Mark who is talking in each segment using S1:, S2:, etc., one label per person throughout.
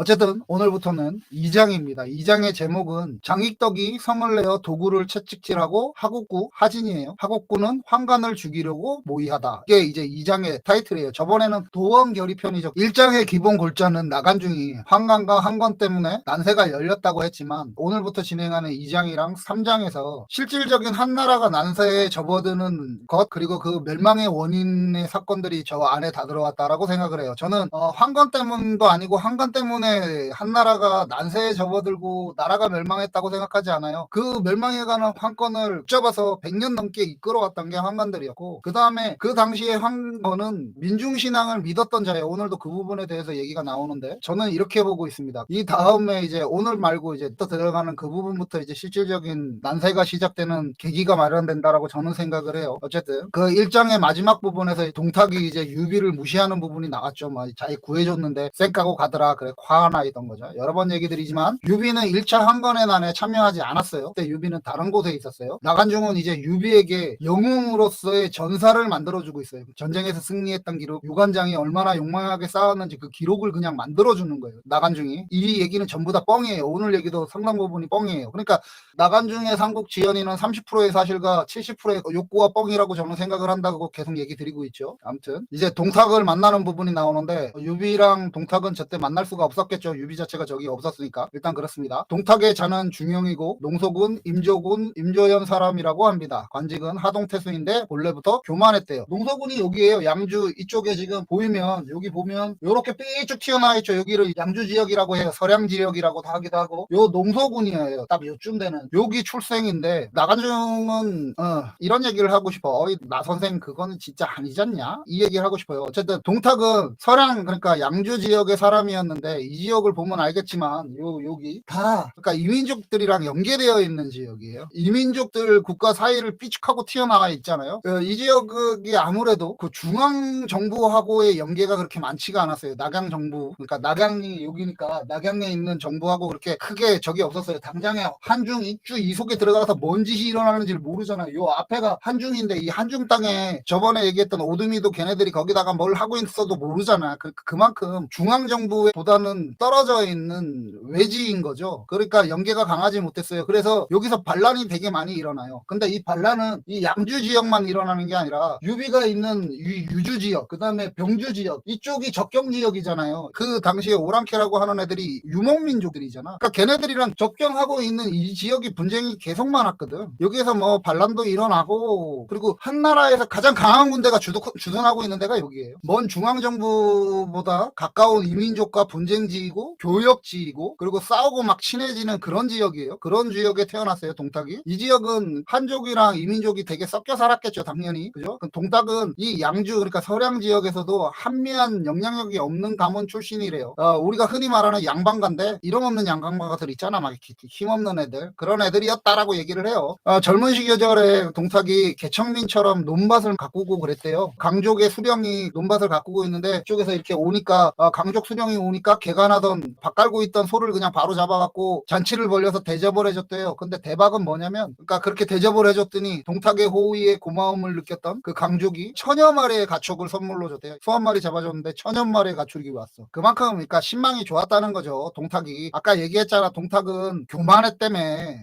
S1: 어쨌든 오늘부터는 2장입니다. 2장의 제목은 장익덕이 성을 내어 도구를 채찍질하고 하곡구 하진이에요. 하곡구는 환관을 죽이려고 모의하다. 이게 이제 2장의 타이틀이에요. 저번에는 도원 결의편이죠. 1장의 기본 골자는 나간중이 환관과 한관 때문에 난세가 열렸다고 했지만 오늘부터 진행하는 2장이랑 3장에서 실질적인 한나라가 난세에 접어드는 것 그리고 그 멸망의 원인의 사건들이 저 안에 다 들어왔다라고 생각을 해요. 저는 어, 환관 때문도 아니고 한관 때문에 한 나라가 난세에 접어들고 나라가 멸망했다고 생각하지 않아요. 그 멸망에 관한 환건을 붙잡아서 100년 넘게 이끌어왔던 게 환관들이었고 그 다음에 그 당시에 환건은 민중신앙을 믿었던 자예요. 오늘도 그 부분에 대해서 얘기가 나오는데 저는 이렇게 보고 있습니다. 이 다음에 이제 오늘 말고 이제 또 들어가는 그 부분부터 이제 실질적인 난세가 시작되는 계기가 마련된다라고 저는 생각을 해요. 어쨌든 그 일장의 마지막 부분에서 동탁이 이제 유비를 무시하는 부분이 나왔죠. 뭐 자기 구해줬는데 쌩 까고 가더라. 그래 화 나이던 거죠. 여러 번 얘기 드리지만 유비는 1차 한건의 난에 참여하지 않았어요. 그때 유비는 다른 곳에 있었어요. 나간중은 이제 유비에게 영웅으로서의 전사를 만들어주고 있어요. 전쟁에서 승리했던 기록, 유관장이 얼마나 용맹하게 싸웠는지 그 기록을 그냥 만들어주는 거예요. 나간중이 이 얘기는 전부 다 뻥이에요. 오늘 얘기도 상당 부분이 뻥이에요. 그러니까 나간중의 삼국 지연이는 30%의 사실과 70%의 욕구와 뻥이라고 저는 생각을 한다고 계속 얘기 드리고 있죠. 아무튼 이제 동탁을 만나는 부분이 나오는데 유비랑 동탁은 저때 만날 수가 없 었겠죠. 유비 자체가 저기 없었으니까 일단 그렇습니다. 동탁의 자는 중영이고 농속은 임조군 임조연 사람이라고 합니다. 관직은 하동태수인데 본래부터 교만했대요. 농서군이 여기에요. 양주 이쪽에 지금 보이면 여기 보면 요렇게 삐쭉 튀어나와 있죠. 여기를 양주 지역이라고 해요. 서량 지역이라고도 하기도 하고 요 농서군이에요. 딱 요쯤 되는 여기 출생인데 나간중은 어, 이런 얘기를 하고 싶어. 어이 나 선생 그거는 진짜 아니잖냐? 이 얘기를 하고 싶어요. 어쨌든 동탁은 서량 그러니까 양주 지역의 사람이었는데 이 지역을 보면 알겠지만 요 여기 다 그러니까 이민족들이랑 연계되어 있는 지역이에요. 이민족들 국가 사이를 삐죽하고 튀어나와 있잖아요. 어, 이 지역이 아무래도 그 중앙 정부하고의 연계가 그렇게 많지가 않았어요. 낙양 정부 그러니까 낙양이 여기니까 낙양에 있는 정부하고 그렇게 크게 적이 없었어요. 당장에 한중 입주 이속에 들어가서 뭔 짓이 일어나는지를 모르잖아요. 요 앞에가 한중인데 이 한중 땅에 저번에 얘기했던 오드미도 걔네들이 거기다가 뭘 하고 있어도 모르잖아. 그, 그만큼 중앙 정부보다는 떨어져 있는 외지인 거죠. 그러니까 연계가 강하지 못했어요. 그래서 여기서 반란이 되게 많이 일어나요. 근데 이 반란은 이 양주 지역만 일어나는 게 아니라 유비가 있는 유, 주 지역, 그 다음에 병주 지역 이쪽이 적경 지역이잖아요. 그 당시에 오랑캐라고 하는 애들이 유목민족들이잖아. 그러니까 걔네들이랑 접경하고 있는 이 지역이 분쟁이 계속 많았거든. 여기에서 뭐 반란도 일어나고 그리고 한나라에서 가장 강한 군대가 주도, 주둔하고 있는 데가 여기예요. 먼 중앙 정부보다 가까운 이민족과 분쟁 지이고 교역지이고 그리고 싸우고 막 친해지는 그런 지역이에요. 그런 지역에 태어났어요. 동탁이. 이 지역은 한족이랑 이민족이 되게 섞여 살았겠죠. 당연히. 그죠? 그 동탁은 이 양주 그러니까 서량 지역에서도 한미한 영향력이 없는 가문 출신이래요. 어, 우리가 흔히 말하는 양반가인데 이름 없는 양반가들 있잖아. 막 힘없는 애들. 그런 애들이었다라고 얘기를 해요. 어, 젊은 시절에 동탁이 개청민처럼 논밭을 가꾸고 그랬대요. 강족의 수령이 논밭을 가꾸고 있는데 쪽에서 이렇게 오니까 어, 강족 수령이 오니까 개간하던 밥 깔고 있던 소를 그냥 바로 잡아갖고 잔치를 벌려서 대접을 해줬대요. 근데 대박은 뭐냐면 그러니까 그렇게 대접을 해줬더니 동탁의 호의에 고마움을 느꼈던 그 강족이 천여 마리의 가축을 선물로 줬대요. 소한 마리 잡아줬는데 천여 마리의 가축이 왔어. 그만큼 그러니까 신망이 좋았다는 거죠. 동탁이 아까 얘기했잖아. 동탁은 교만했다며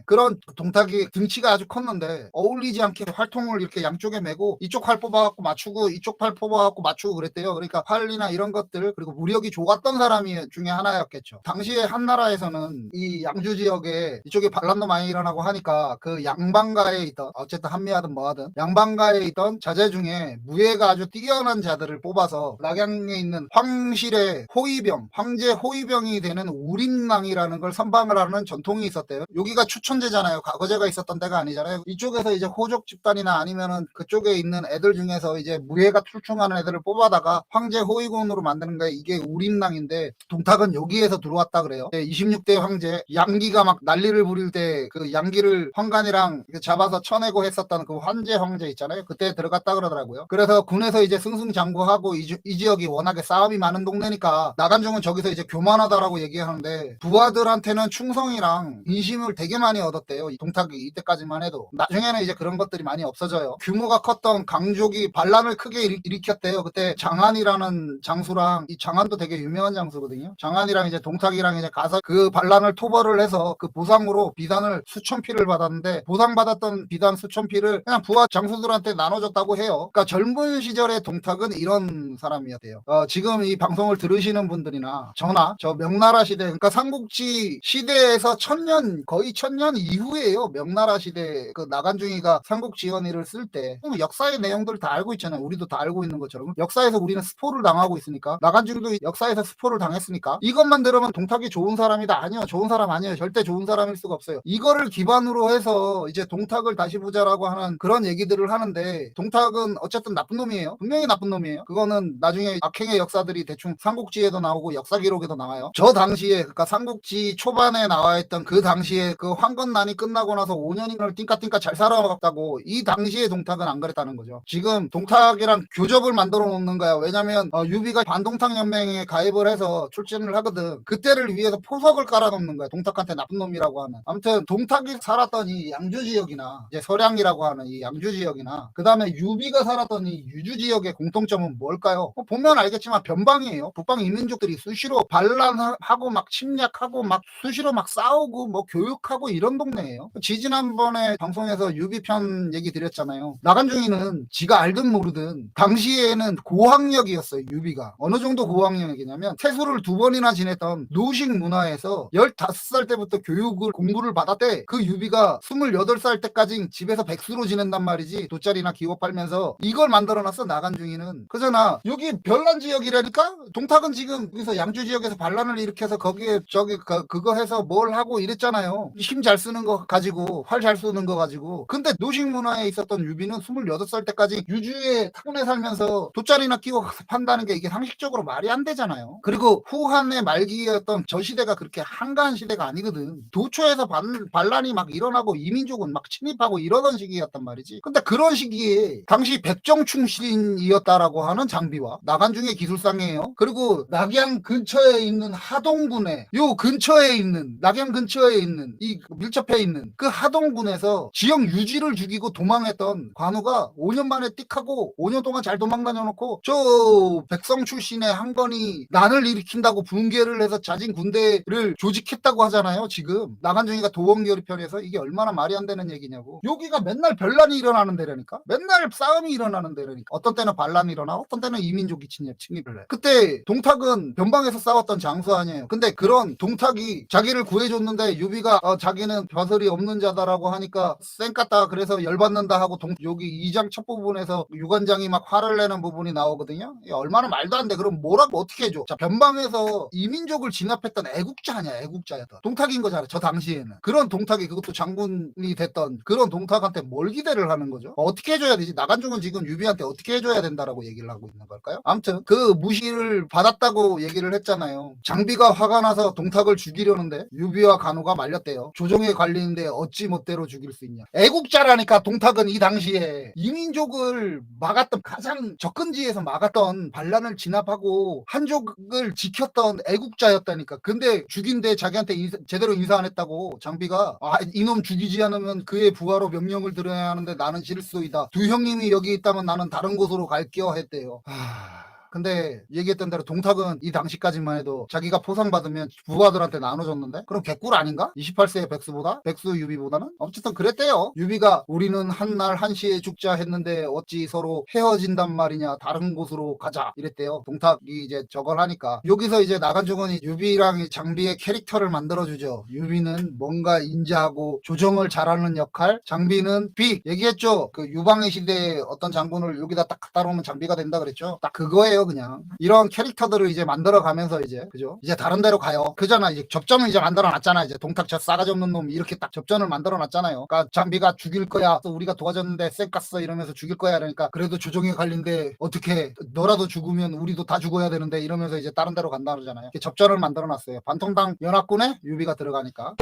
S1: 그런 동탁이 등치가 아주 컸는데 어울리지 않게 활통을 이렇게 양쪽에 메고 이쪽 활 뽑아갖고 맞추고 이쪽 팔 뽑아갖고 맞추고 그랬대요. 그러니까 활이나 이런 것들 그리고 무력이 좋았던 사람이 중에 하나였겠죠. 당시에 한나라에서는 이 양주 지역에 이쪽에 반란도 많이 일어나고 하니까 그 양반가에 있던 어쨌든 한미하든 뭐하든 양반가에 있던 자제 중에 무예가 아주 뛰어난 자들을 뽑아서 낙양에 있는 황실의 호위병 황제 호위병이 되는 우림낭이라는 걸 선방을 하는 전통이 있었대요. 여기가 추천제잖아요. 과거제가 있었던 데가 아니잖아요. 이쪽에서 이제 호족 집단이나 아니면은 그쪽에 있는 애들 중에서 이제 무예가 출중하는 애들을 뽑아다가 황제 호위군으로 만드는 거예요. 이게 우림낭인데 동 탁은 여기에서 들어왔다 그래요. 26대 황제 양기가 막 난리를 부릴 때 그 양기를 황간이랑 잡아서 쳐내고 했었던 그 환제 황제 있잖아요. 그때 들어갔다 그러더라고요. 그래서 군에서 이제 승승장구하고 이, 지- 이 지역이 워낙에 싸움이 많은 동네니까 나간중은 저기서 이제 교만하다라고 얘기하는데 부하들한테는 충성이랑 인심을 되게 많이 얻었대요. 이 동탁이 이때까지만 해도 나중에는 이제 그런 것들이 많이 없어져요. 규모가 컸던 강족이 반란을 크게 일으- 일으켰대요. 그때 장안이라는 장수랑 이 장안도 되게 유명한 장수거든요. 장안이랑 이제 동탁이랑 이제 가서 그 반란을 토벌을 해서 그 보상으로 비단을 수천 피를 받았는데 보상받았던 비단 수천 피를 그냥 부하 장수들한테 나눠줬다고 해요. 그러니까 젊은 시절의 동탁은 이런 사람이었대요. 어, 지금 이 방송을 들으시는 분들이나 저나 저 명나라 시대 그러니까 삼국지 시대에서 천년 거의 천년 이후에요. 명나라 시대 그 나간중이가 삼국지원이를 쓸 때 역사의 내용들을 다 알고 있잖아요. 우리도 다 알고 있는 것처럼 역사에서 우리는 스포를 당하고 있으니까 나간중이도 역사에서 스포를 당했으니까 이것만 들으면 동탁이 좋은 사람이다. 아니요 좋은 사람 아니에요. 절대 좋은 사람일 수가 없어요. 이거를 기반으로 해서 이제 동탁을 다시 보자라고 하는 그런 얘기들을 하는데 동탁은 어쨌든 나쁜 놈이에요. 분명히 나쁜 놈이에요. 그거는 나중에 악행의 역사들이 대충 삼국지에도 나오고 역사 기록에도 나와요. 저 당시에 그러니까 삼국지 초반에 나와 있던 그 당시에 그 황건난이 끝나고 나서 5년인을 띵까띵까 잘 살아갔다고 이 당시에 동탁은 안 그랬다는 거죠. 지금 동탁이랑 교접을 만들어 놓는 거야. 왜냐면 어, 유비가 반동탁 연맹에 가입을 해서 출 전을 하거든. 그때를 위해서 포석을 깔아놓는 거야. 동탁한테 나쁜 놈이라고 하는 아무튼 동탁이 살았던 이 양주 지역이나 이제 서량이라고 하는 이 양주 지역이나 그 다음에 유비가 살았던 이 유주 지역의 공통점은 뭘까요? 뭐 보면 알겠지만 변방이에요. 북방 이민족들이 수시로 반란하고 막 침략하고 막 수시로 막 싸우고 뭐 교육하고 이런 동네예요. 지지난번에 방송에서 유비 편 얘기 드렸잖아요. 나간중이는 지가 알든 모르든 당시에는 고학력이었어요 유비가. 어느 정도 고학력이냐면 태수를 두번 이나 지냈던 노식 문화에서 15살 때부터 교육을 공부를 받았대. 그 유비가 28살 때까지 집에서 백수로 지낸단 말이지 돗자리나 기업 빨면서 이걸 만들어놨어 나간 중이는. 그잖아. 여기 별난 지역이라니까? 동탁은 지금 여기서 양주 지역에서 반란을 일으켜서 거기에 저기 그, 그거 해서 뭘 하고 이랬잖아요. 힘 잘 쓰는 거 가지고 활잘 쓰는 거 가지고. 근데 노식 문화에 있었던 유비는 28살 때까지 유주에 타군에 살면서 돗자리나 끼고 판다는 게 이게 상식적으로 말이 안 되잖아요. 그리고 후 한의 말기였던 저 시대가 그렇게 한가한 시대가 아니거든. 도초에서 반, 반란이 막 일어나고 이민족은 막 침입하고 이러던 시기였단 말이지. 근데 그런 시기에 당시 백정 충신이었다라고 하는 장비와 나간중의 기술상이에요. 그리고 낙양 근처에 있는 하동군에 요 근처에 있는 낙양 근처에 있는 이 밀접해 있는 그 하동군에서 지역 유지를 죽이고 도망했던 관우가 5년 만에 띡하고 5년 동안 잘 도망 다녀놓고 저 백성 출신의 한 건이 난을 일으킨다고 붕괴를 해서 자진 군대를 조직했다고 하잖아요 지금. 나간중이가 도원결의 편에서 이게 얼마나 말이 안 되는 얘기냐고. 여기가 맨날 별난이 일어나는 데라니까? 맨날 싸움이 일어나는 데라니까? 어떤 때는 반란이 일어나 어떤 때는 이민족이 침입, 침입을 해. 그때 동탁은 변방에서 싸웠던 장수 아니에요. 근데 그런 동탁이 자기를 구해줬는데 유비가 어, 자기는 벼슬이 없는 자다라고 하니까 쌩깠다 그래서 열받는다 하고 동, 여기 2장 첫 부분에서 유관장이 막 화를 내는 부분이 나오거든요. 얼마나 말도 안 돼. 그럼 뭐라고 어떻게 해줘? 자 변방에서 이민족을 진압했던 애국자 아니야 애국자였던. 동탁인 거잖아 저 당시에는. 그런 동탁이 그것도 장군이 됐던 그런 동탁한테 뭘 기대를 하는 거죠? 어떻게 해줘야 되지? 나간중은 지금 유비한테 어떻게 해줘야 된다라고 얘기를 하고 있는 걸까요? 아무튼 그 무시를 받았다고 얘기를 했잖아요. 장비가 화가 나서 동탁을 죽이려는데 유비와 간호가 말렸대요. 조정에 관리인데 어찌 멋대로 죽일 수 있냐. 애국자라니까 동탁은 이 당시에 이민족을 막았던 가장 접근지에서 막았던 반란을 진압하고 한족을 지켰던 애국자였다니까. 근데 죽인데 자기한테 인사- 제대로 인사 안 했다고 장비가. 아 이놈 죽이지 않으면 그의 부하로 명령을 들어야 하는데 나는 실수이다. 두 형님이 여기 있다면 나는 다른 곳으로 갈게요 했대요. 하... 근데 얘기했던 대로 동탁은 이 당시까지만 해도 자기가 포상받으면 부하들한테 나눠줬는데? 그럼 개꿀 아닌가? 28세의 백수보다? 백수 유비보다는? 어쨌든 그랬대요. 유비가 우리는 한 날 한시에 죽자 했는데 어찌 서로 헤어진단 말이냐 다른 곳으로 가자 이랬대요. 동탁이 이제 저걸 하니까. 여기서 이제 나간중은 유비랑 이 장비의 캐릭터를 만들어주죠. 유비는 뭔가 인지하고 조정을 잘하는 역할 장비는 비! 얘기했죠. 그 유방의 시대에 어떤 장군을 여기다 딱 갖다 놓으면 장비가 된다 그랬죠. 딱 그거예요 그냥. 이런 캐릭터들을 이제 만들어 가면서 이제 그죠? 이제 다른 데로 가요. 그잖아. 이제 접전을 이제 만들어 놨잖아. 이제 동탁 저 싸가지 없는 놈 이렇게 딱 접전을 만들어 놨잖아요. 그러니까 장비가 죽일 거야. 또 우리가 도와줬는데 쌩 깠어 이러면서 죽일 거야. 그러니까 그래도 조정에 갈린데 어떻게 너라도 죽으면 우리도 다 죽어야 되는데 이러면서 이제 다른 데로 간다 그러잖아요. 접전을 만들어 놨어요. 반통당 연합군에 유비가 들어가니까